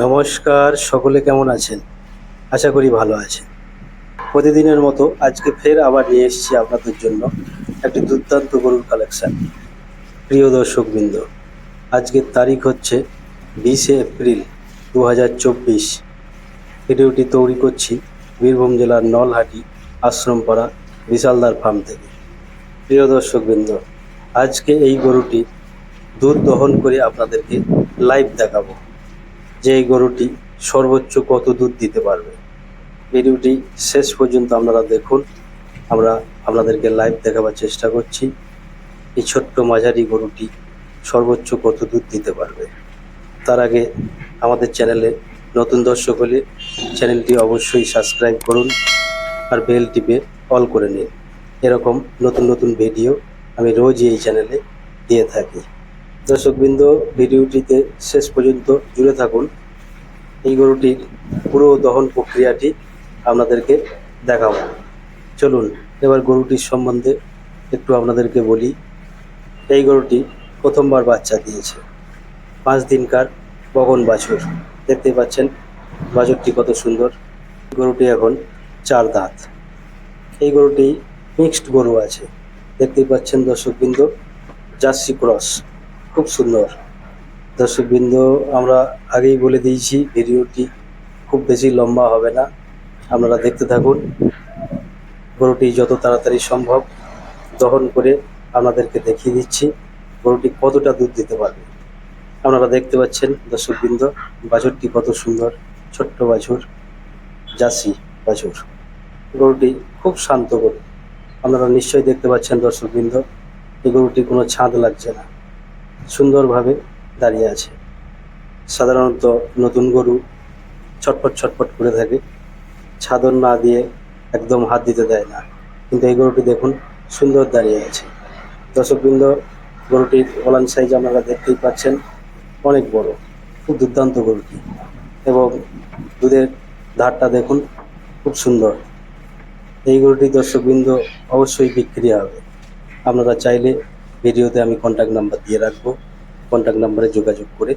নমস্কার, সকলে কেমন আছেন? আশা করি ভালো আছেন। প্রতিদিনের মতো আজকে ফের আবার নিয়ে এসেছি আপনাদের জন্য একটি দুর্দান্ত গরুর কালেকশন প্রিয় দর্শকবৃন্দ, আজকের তারিখ হচ্ছে বিশে এপ্রিল দু হাজার চব্বিশ। ভিডিওটি তৈরি করছি বীরভূম জেলার নলহাটি আশ্রমপাড়া বিশালদার ফার্ম থেকে। প্রিয় দর্শকবৃন্দ, আজকে এই গরুটি দুধ দহন করে আপনাদেরকে লাইভ দেখাবো। যে গরুটি সর্বোচ্চ কত দুধ দিতে পারবে? ভিডিওটি শেষ পর্যন্ত আপনারা দেখুন। আমরা আপনাদেরকে লাইভ দেখাবার চেষ্টা করছি। এই ছোট্ট মাঝারি গরুটি সর্বোচ্চ কত দুধ দিতে পারবে? তার আগে আমাদের চ্যানেলে নতুন দর্শক হলে চ্যানেলটি অবশ্যই সাবস্ক্রাইব করুন আর বেল টিপে অল করে নিন। এরকম নতুন নতুন ভিডিও আমি রোজই এই চ্যানেলে দিয়ে থাকি। দর্শকবৃন্দ, ভিডিওটিতে শেষ পর্যন্ত জুড়ে থাকুন। এই গরুটির পুরো দহন প্রক্রিয়াটি আপনাদেরকে দেখাবো। চলুন, এবার গরুটির সম্বন্ধে একটু আপনাদেরকে বলি। এই গরুটি প্রথমবার বাচ্চা দিয়েছে। পাঁচ দিনকার বগন বাছুর। দেখতে পাচ্ছেন, বাছুরটি কত সুন্দর। গরুটি এখন চার দাঁত। এই গরুটি মিক্সড গরু আছে। দেখতেই পাচ্ছেন দর্শকবৃন্দ, জার্সি ক্রস। খুব সুন্দর। দর্শকবৃন্দ, আমরা আগেই বলে দিয়েছি, ভিডিওটি খুব বেশি লম্বা হবে না। আপনারা দেখতে থাকুন। গরুটি যত তাড়াতাড়ি সম্ভব দহন করে আপনাদেরকে দেখিয়ে দিচ্ছি, গরুটি কতটা দুধ দিতে পারবে। আপনারা দেখতে পাচ্ছেন, দর্শকবৃন্দ, বাছুরটি কত সুন্দর, ছোট্ট বাছুর, জার্সি বাছুর। গরুটি খুব শান্ত গরু। আপনারা নিশ্চয়ই দেখতে পাচ্ছেন, দর্শকবৃন্দ, এই গরুটি কোনো ছাদ লাগছে না। সুন্দরভাবে দাঁড়িয়ে আছে। সাধারণত নতুন গরু ছটপট ছটপট করে থাকে। ছাদর না দিয়ে একদম হাত দিতে দেয় না। কিন্তু এই গরুটি দেখুন, সুন্দর দাঁড়িয়ে আছে। দর্শকবৃন্দ, গরুটির ওলান সাইজ আপনারা দেখতেই পাচ্ছেন, অনেক বড়, খুব দুর্দান্ত গরুটি। এবং দুধের ধারটা দেখুন, খুব সুন্দর। এই গরুটি দর্শকবৃন্দ অবশ্যই বিক্রি হবে। আপনারা চাইলে ভিডিওতে আমি কন্ট্যাক্ট নাম্বার দিয়ে রাখব। কন্ট্যাক্ট নাম্বারে যোগাযোগ করে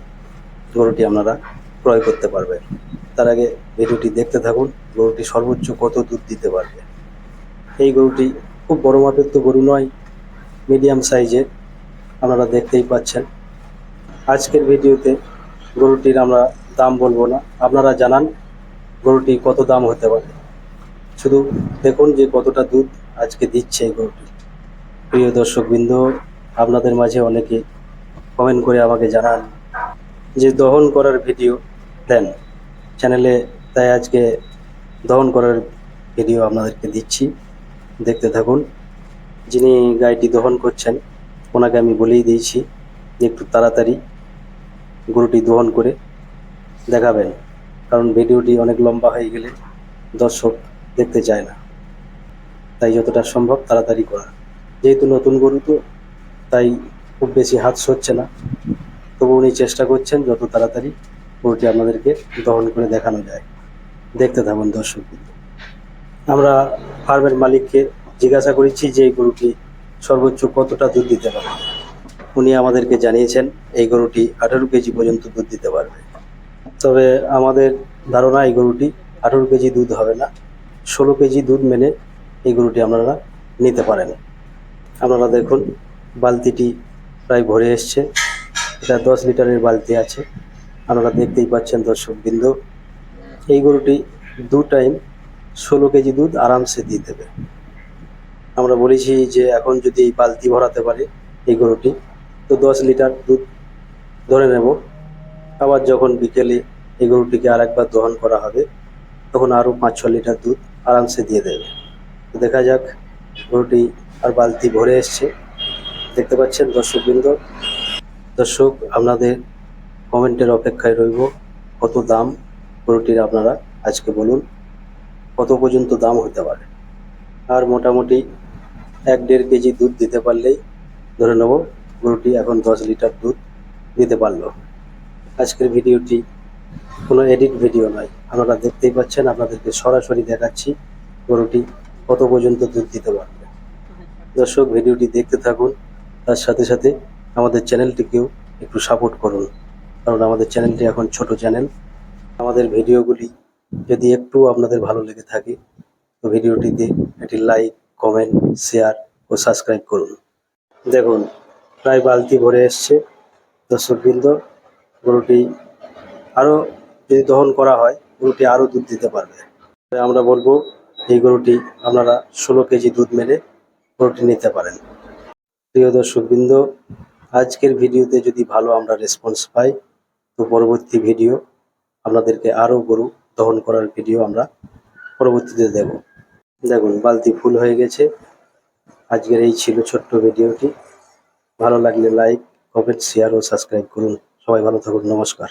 গরুটি আপনারা ক্রয় করতে পারবেন। তার আগে ভিডিওটি দেখতে থাকুন, গরুটি সর্বোচ্চ কত দুধ দিতে পারবে। এই গরুটি খুব বড় মাপের তো গরু নয় মিডিয়াম সাইজের আপনারা দেখতেই পাচ্ছেন। আজকের ভিডিওতে গরুটির আমরা দাম বলব না, আপনারা জানান গরুটি কত দাম হতে পারে। শুধু দেখুন যে কতটা দুধ আজকে দিচ্ছে এই গরুটি। প্রিয় দর্শকবৃন্দ আপনাদের মাঝে অনেকে কমেন্ট করে আমাকে জানান যে দহন করার ভিডিও দেন। চ্যানেলে তাই আজকে দহন করার ভিডিও আপনাদেরকে দিচ্ছি। দেখতে থাকুন। যিনি গাড়িটি দহন করছেন, ওনাকে আমি বলেই দিয়েছি যে একটু তাড়াতাড়ি গরুটি দহন করে দেখাবেন। কারণ ভিডিওটি অনেক লম্বা হয়ে গেলে দর্শক দেখতে চায় না। তাই যতটা সম্ভব তাড়াতাড়ি করা। যেহেতু নতুন গরু তো তাই খুব বেশি হাত সরছে না। তবু উনি চেষ্টা করছেন যত তাড়াতাড়ি গরুটি আপনাদেরকে দহন করে দেখানো যায়। দেখতে থাকুন দর্শক। আমরা ফার্মের মালিককে জিজ্ঞাসা করেছি যে এই গরুটি সর্বোচ্চ কতটা দুধ দিতে পারে উনি আমাদেরকে জানিয়েছেন, এই গরুটি আঠারো কেজি পর্যন্ত দুধ দিতে পারবে। তবে আমাদের ধারণা, এই গরুটি আঠারো কেজি দুধ হবে না। ষোলো কেজি দুধ মেনে এই গরুটি আপনারা নিতে পারেন। আপনারা দেখুন বালতিটি প্রায় ভরে এসছে। এটা দশ লিটারের বালতি আছে। আপনারা দেখতেই পাচ্ছেন দর্শক বিন্দু এই গরুটি দু টাইম ষোলো কেজি দুধ আরামসে দিয়ে দেবে। আমরা বলেছি যে এখন যদি এই বালতি ভরাতে পারে এই গরুটি, তো দশ লিটার দুধ ধরে নেব। আবার যখন বিকেলে এই গরুটিকে আরেকবার দহন করা হবে, তখন আরও পাঁচ ছ লিটার দুধ আরামসে দিয়ে দেবে। দেখা যাক গরুটি আর বালতি ভরে এসছে। দেখতে পাচ্ছেন দর্শকবৃন্দ। দর্শক, আপনাদের কমেন্টের অপেক্ষায় রইব। কত দাম গরুটির আপনারা আজকে বলুন? কত পর্যন্ত দাম হতে পারে? আর মোটামুটি এক দেড় কেজি দুধ দিতে পারলেই ধরে নেব গরুটি এখন দশ লিটার দুধ দিতে পারল। আজকের ভিডিওটি কোনো এডিট ভিডিও নয়। আপনারা দেখতেই পাচ্ছেন, আপনাদেরকে সরাসরি দেখাচ্ছি গরুটি কত পর্যন্ত দুধ দিতে পারবে। দর্শক, ভিডিওটি দেখতে থাকুন। তার সাথে সাথে আমাদের চ্যানেলটিকেও একটু সাপোর্ট করুন। কারণ আমাদের চ্যানেলটি এখন ছোট চ্যানেল। আমাদের ভিডিওগুলি যদি একটু আপনাদের ভালো লেগে থাকে, তো ভিডিওটিতে একটি লাইক কমেন্ট শেয়ার ও সাবস্ক্রাইব করুন। দেখুন, প্রায় বালতি ভরে এসছে। দর্শকবৃন্দ, গরুটি আরও যদি দহন করা হয়, গরুটি আরও দুধ দিতে পারবে। আমরা বলব, এই গরুটি আপনারা ষোলো কেজি দুধ মেলে গরুটি নিতে পারেন। প্রিয় দর্শকবৃন্দ, আজকের ভিডিওতে যদি ভালো আমরা রেসপন্স পাই, তো পরবর্তী ভিডিও আপনাদেরকে আরও গরু দহন করার ভিডিও আমরা পরবর্তীতে দেব। দেখুন, বালতি ফুল হয়ে গেছে। আজকের এই ছিল ছোট্ট ভিডিওটি। ভালো লাগলে লাইক কমেন্ট শেয়ার ও সাবস্ক্রাইব করুন। সবাই ভালো থাকুন। নমস্কার।